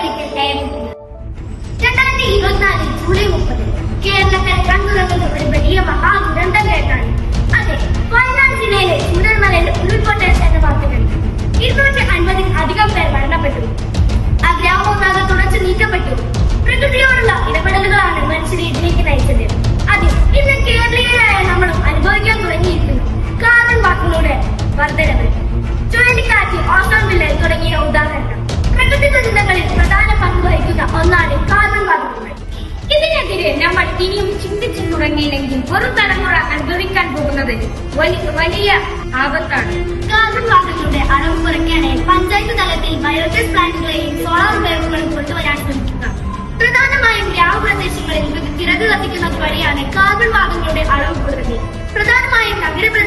രണ്ടായിരത്തി ജൂലൈ മുപ്പത് കേരളത്തിൽ കണ്ടുറങ്ങുന്ന ഒരു വലിയ മഹാദുരന്തം കേട്ടാണ്. അതെ വയനാട് ജില്ലയിലെ ചുടർമലയിൽ ഉരുൾപൊട്ടൽ എന്ന വാർത്തകൾ ഇരുന്നൂറ്റി അൻപതിൽ അധികം പേർ മരണപ്പെട്ടു. ആ ഗ്രാമമൊന്നാകെ തുടച്ചു നീക്കപ്പെട്ടു. പ്രകൃതിയോടുള്ള ഇടപെടലുകളാണ് മനുഷ്യരെ ഇതിലേക്ക് നയിച്ചത്. അത് ഇന്ന് കേരളീയരായ നമ്മളും അനുഭവിക്കാൻ തുടങ്ങിയിരിക്കുന്നു. കാർബൺ വാക്കുകളുടെ വർദ്ധനവ് ചുഴലിക്കാറ്റ് ഓസോൺ വിള്ളൽ തുടങ്ങിയ ഉദാഹരണം പ്രകൃതി ദുരന്തങ്ങളിൽ പ്രധാന പങ്ക് വഹിക്കുന്ന ഒന്നാണ് കാർബൺ പാതകങ്ങൾ ഇതിനെതിരെ നമ്മൾ ഇനിയും ചിന്തിച്ചു തുടങ്ങിയില്ലെങ്കിൽ ഒരു തലമുറ അനുഭവിക്കാൻ പോകുന്നത് വലിയ ആപത്താണ്. കാർബൺ വാതകങ്ങളുടെ അളവ് കുറയ്ക്കാനായി പഞ്ചായത്ത് തലത്തിൽ ബയോഗ്യാസ് പ്ലാന്റുകളെയും സോളാർ ഉപയോഗങ്ങളും കൊണ്ടുവരാൻ ശ്രമിക്കുക. പ്രധാനമായും ഗ്രാമപ്രദേശങ്ങളിൽ വിറക് കത്തിക്കുന്നത് വഴിയാണ് കാർബൺ വാതകങ്ങളുടെ അളവ് കുറഞ്ഞത് പ്രധാനമായും നഗരപ്രദേശങ്ങളിൽ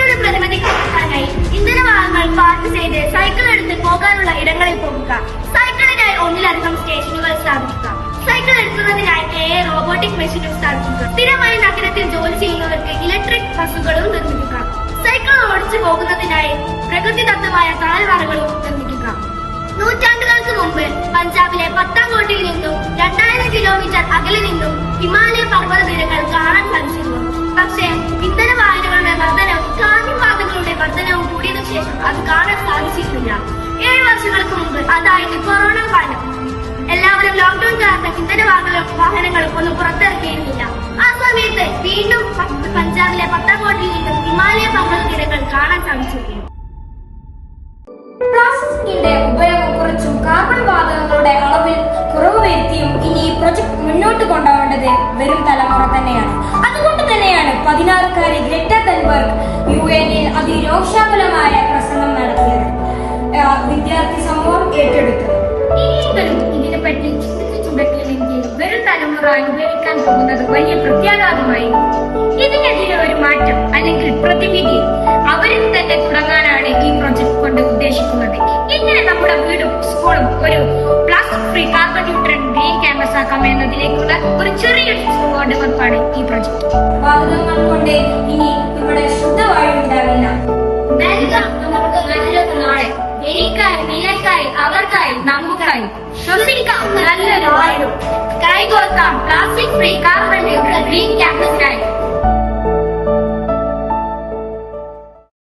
ഇതൊരു ഇന്ധന ഇന്ധനവാഹനങ്ങൾ പാർക്ക് ചെയ്ത് സൈക്കിൾ എടുത്ത് പോകാനുള്ള ഇടങ്ങളിൽ പോകുക. സൈക്കിളിനായി ഒന്നിലധികം സ്റ്റേഷനുകൾ സ്ഥാപിക്കുക. സൈക്കിൾ എടുക്കുന്നതിനായി എ റോബോട്ടിക് മെഷീനും സ്ഥാപിക്കുക. സ്ഥിരമായി നഗരത്തിൽ ജോലി ചെയ്യുന്നവർക്ക് ഇലക്ട്രിക് ബസ്സുകളും നിർമ്മിക്കുക. സൈക്കിൾ ഓടിച്ചു പോകുന്നതിനായി പ്രകൃതിദത്തമായ താഴ്വരകളും നിർമ്മിക്കുക. നൂറ്റാണ്ടുകൾക്ക് മുമ്പ് പഞ്ചാബിലെ പത്താം പത്താംകോട്ടിൽ നിന്നും രണ്ടായിരം കിലോമീറ്റർ അകലെ നിന്നും അത് കാണാൻ സാധിച്ചിരുന്നില്ല ഏഴ് വർഷങ്ങൾക്ക് മുമ്പ് അതായത് കൊറോണ കാലം എല്ലാവരും ലോക്ക്ഡൌൺ കാരണം ഇന്ധന വാഹന വാഹനങ്ങളും ഒന്നും പുറത്തിറക്കിയിരുന്നില്ല. ആ സമയത്ത് വീണ്ടും പഞ്ചാബിലെ പത്താംകോട്ടിൽ നിന്നും ഹിമാലയ പർവത നിരകൾ കാണാൻ സാധിച്ചിരുന്നു. പ്ലാസ്റ്റിക്കിന്റെ ഉപയോഗം കുറച്ചും കാർബൺ വാതകങ്ങളുടെ അളവിൽ കുറവ് വരുത്തിയും ഇനി ഈ പ്രൊജക്ട് മുന്നോട്ട് കൊണ്ടുപോകേണ്ടത് വരും തലമുറ തന്നെയാണ്. അതുകൊണ്ട് പതിനാറുകാരി ഗ്രറ്റ തൻബർഗ് യു എനിൽ അതിരോഷാകുലമായ പ്രസംഗം നടത്തിയത്. വിദ്യാർത്ഥി സമൂഹം ഏറ്റെടുത്തു. ഇനിയെങ്കിലും ഇതിനെപ്പറ്റി ചിന്തിച്ചു തുടങ്ങിയില്ലെങ്കിൽ വരും തലമുറ അനുഭവിക്കാൻ പോകുന്നത് വലിയ പ്രത്യാഘാതമായി. ഇതിനെതിരെ ഒരു മാറ്റം അല്ലെങ്കിൽ പ്രതിവിധി അവരിൽ തന്നെ തുടങ്ങാനാണ് ഈ പ്രൊജക്ട് കൊണ്ട് ഉദ്ദേശിക്കുന്നത്. ഇങ്ങനെ നമ്മുടെ വീടും സ്കൂളും ഒരു plastic free carbon neutral green campus ആക്കാം എന്നതിലേക്കുള്ള ഒരു ചെറിയൊരു ചുവടുവെപ്പാണ് ഈ പ്രൊജക്ട് ഇനി ഇവിടെ ശുദ്ധവായു ഉണ്ടാവില്ല നമുക്ക് നല്ലൊരു നാളെ എനിക്കായി നിനക്കായി അവർക്കായി നമുക്കായി. ശ്വസിക്കാം നല്ലൊരു വായു കൈകോർക്കാം. Plastic free carbon neutral